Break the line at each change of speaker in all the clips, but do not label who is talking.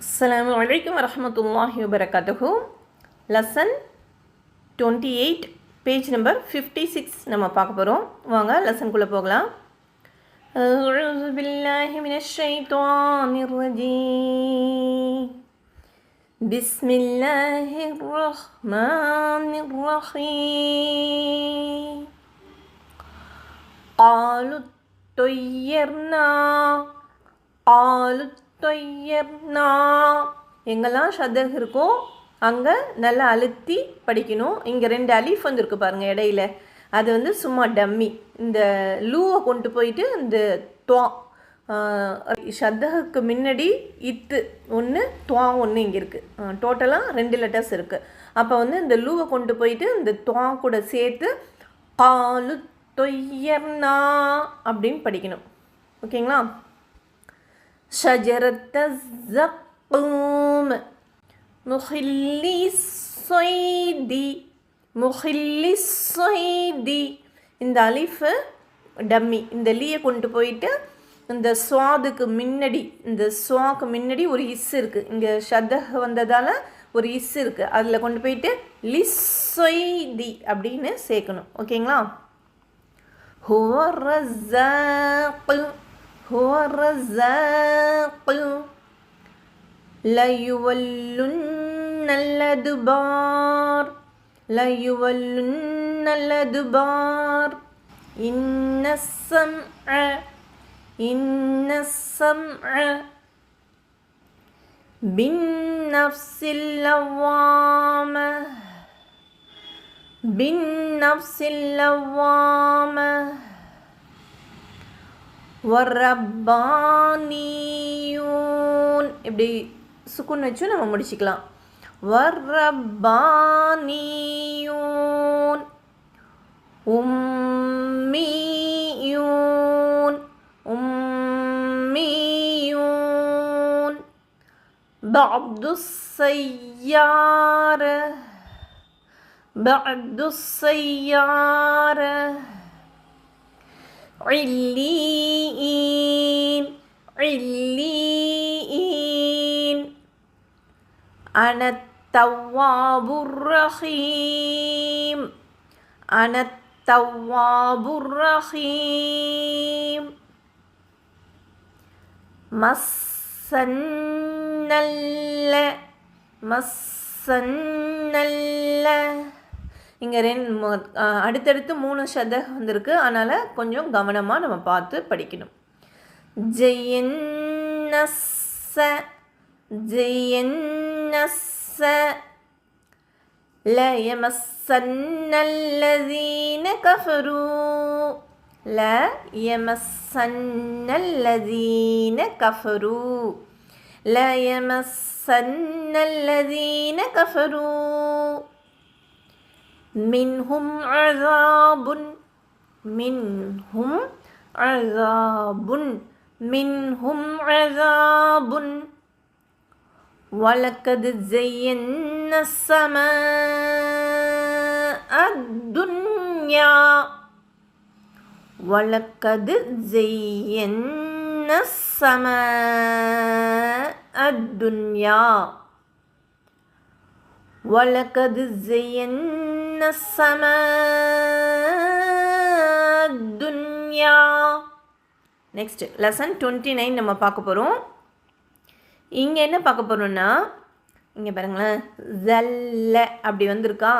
அஸ்ஸலாமு அலைக்கும் வரஹ்மத்துல்லாஹி வபரகாத்துஹு lesson twenty eight page number fifty six நம்ம பார்க்க போகிறோம் வாங்க லெசனுக்குள்ளே போகலாம் أعوذ بالله من الشيطان الرجيم بسم الله الرحمن الرحيم قالوا طيرنا قالوا தொய்யப்னா எங்கெல்லாம் ஷதக் இருக்கோ அங்கே நல்லா அழுத்தி படிக்கணும். இங்கே ரெண்டு அலீஃப் வந்துருக்கு பாருங்கள் இடையில. அது வந்து சும்மா டம்மி. இந்த லூவை கொண்டு போயிட்டு இந்த துவா ஷத்தகுக்கு முன்னாடி இத்து ஒன்று துவா ஒன்று இங்கே இருக்குது டோட்டலாக ரெண்டு லெட்டர்ஸ் இருக்குது அப்போ வந்து இந்த லூவை கொண்டு போயிட்டு இந்த துவா கூட சேர்த்து காலு தொய்யர்னா அப்படின்னு படிக்கணும். ஓகேங்களா? ஷஜரத்த ஜக்கூம் முஹில்லி சொய்தி முஹில்லி சொய்தி இந்த அலிஃபு டம்மி இந்த லீயை கொண்டு போயிட்டு இந்த சுவாதுக்கு முன்னாடி இந்த சுவாக்கு முன்னாடி ஒரு இஸ் இருக்குது இங்கே ஷத்தஹ் வந்ததால் ஒரு இஸ் இருக்குது அதில் கொண்டு போயிட்டு லிஸ்ஸொய்தி அப்படின்னு சேர்க்கணும் ஓகேங்களா هو الرزاق هو الرزاق ليولن الأدبار ليولن الأدبار. إن السمع إن السمع بالنفس اللوامة بالنفس اللوامة. والربانيون இப்படி சுக்குன் வச்சு நம்ம முடிச்சுக்கலாம் والربانيون أميون أميون بعض السيارة بعد السيارة عليين عليين. أنا التواب الرحيم. أنا التواب الرحيم. مسنل مسنل இங்கே ரெண்டு அடுத்தடுத்து மூணு சதகம் வந்திருக்கு. அதனால் கொஞ்சம் கவனமாக நம்ம பார்த்து படிக்கணும். ஜெயன்னஸ்ஸ ஜெயன்னஸ்ஸ லயமசன்னல்லதீன கஃபரூ ல யமசன்னல்லதீன கஃபரூ ல யமசன்னல்லதீன கஃபரூ لا يمسن الذين كفروا منهم عذاب منهم عذاب منهم عذاب ولقد زينا السماء الدنيا ولقد زينا السماء الدنيا ولقد زينا السماء الدنيا நெக்ஸ்ட் லெசன் டுவெண்ட்டி நைன் நம்ம பார்க்க போகிறோம் இங்கே என்ன பார்க்க போகிறோம்னா இங்கே பாருங்களேன் ஜல்ல அப்படி வந்திருக்கா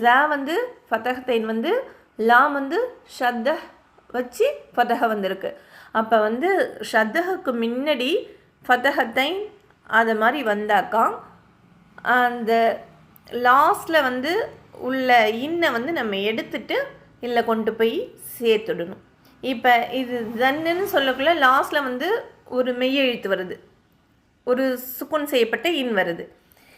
ஜ வந்து ஃபத்தஹத்தைன் வந்து லாம் வந்து ஷத்த வச்சு ஃபதஹ வந்திருக்கு அப்போ வந்து ஷத்தஹுக்கு முன்னாடி ஃபதஹத்தைன் அது மாதிரி வந்தாக்கா அந்த லாஸ்டில் வந்து உள்ள இன்னை வந்து நம்ம எடுத்துட்டு இல்லை கொண்டு போய் சேர்த்துடணும். இப்போ இது தன்னுன்னு சொல்லக்குள்ள லாஸ்ட்டில் வந்து ஒரு மெய்யெழுத்து வருது. ஒரு சுக்குன் செய்யப்பட்ட இன் வருது.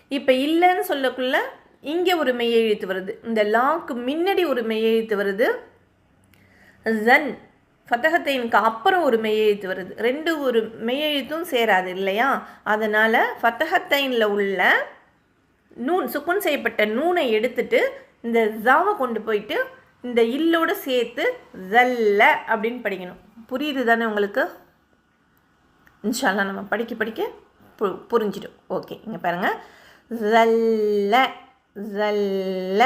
இப்போ இல்லைன்னு சொல்லக்குள்ள இங்கே ஒரு மெய்யெழுத்து வருது. இந்த லாக்கு முன்னாடி ஒரு மெய்யெழுத்து வருது. ஜன் ஃபத்தகத்தைனுக்கு அப்புறம் ஒரு மெய்யெழுத்து வருது. ரெண்டு ஒரு மெய்யெழுத்தும் சேராது இல்லையா? அதனால் ஃபத்தகத்தைனில் உள்ள நூன் சுக்குன் செய்யப்பட்ட நூனை எடுத்துட்டு இந்த ஜாவை கொண்டு போயிட்டு இந்த இல்லோடு சேர்த்து ஜல்ல அப்படின்னு படிக்கணும். புரியுது தானே உங்களுக்கு? இன்ஷால்லா நம்ம படிக்க படிக்க பு புரிஞ்சிடும். ஓகே இங்கே பாருங்கள் ஜல்ல ஜல்ல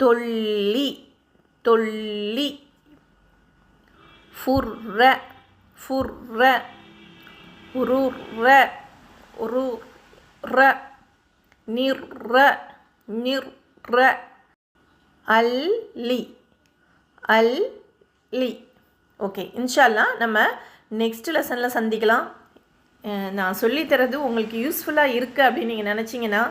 தொல்லி தொல்லி ஃபுர்ர ஃபுர்ர உருர்ர உருர்ர. நிர்ர நிர்ர. அல்லி அல்லி ஓகே இன்ஷால்லா நம்ம நெக்ஸ்ட் லெசனில் சந்திக்கலாம். நான் சொல்லித்தரது உங்களுக்கு யூஸ்ஃபுல்லாக இருக்குது அப்படின்னு நீங்கள் நினச்சிங்கன்னா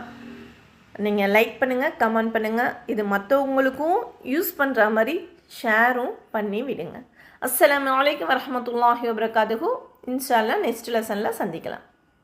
நீங்கள் லைக் பண்ணுங்கள் கமெண்ட் பண்ணுங்கள் இது மற்றவங்களுக்கும் யூஸ் பண்ணுற மாதிரி ஷேரும் பண்ணி விடுங்க. அஸ்லாம் வலைக்கம் வரமத்துல்லாஹி வபரகாதுகு இன்ஷால்லா நெக்ஸ்ட் லெசனில் சந்திக்கலாம்.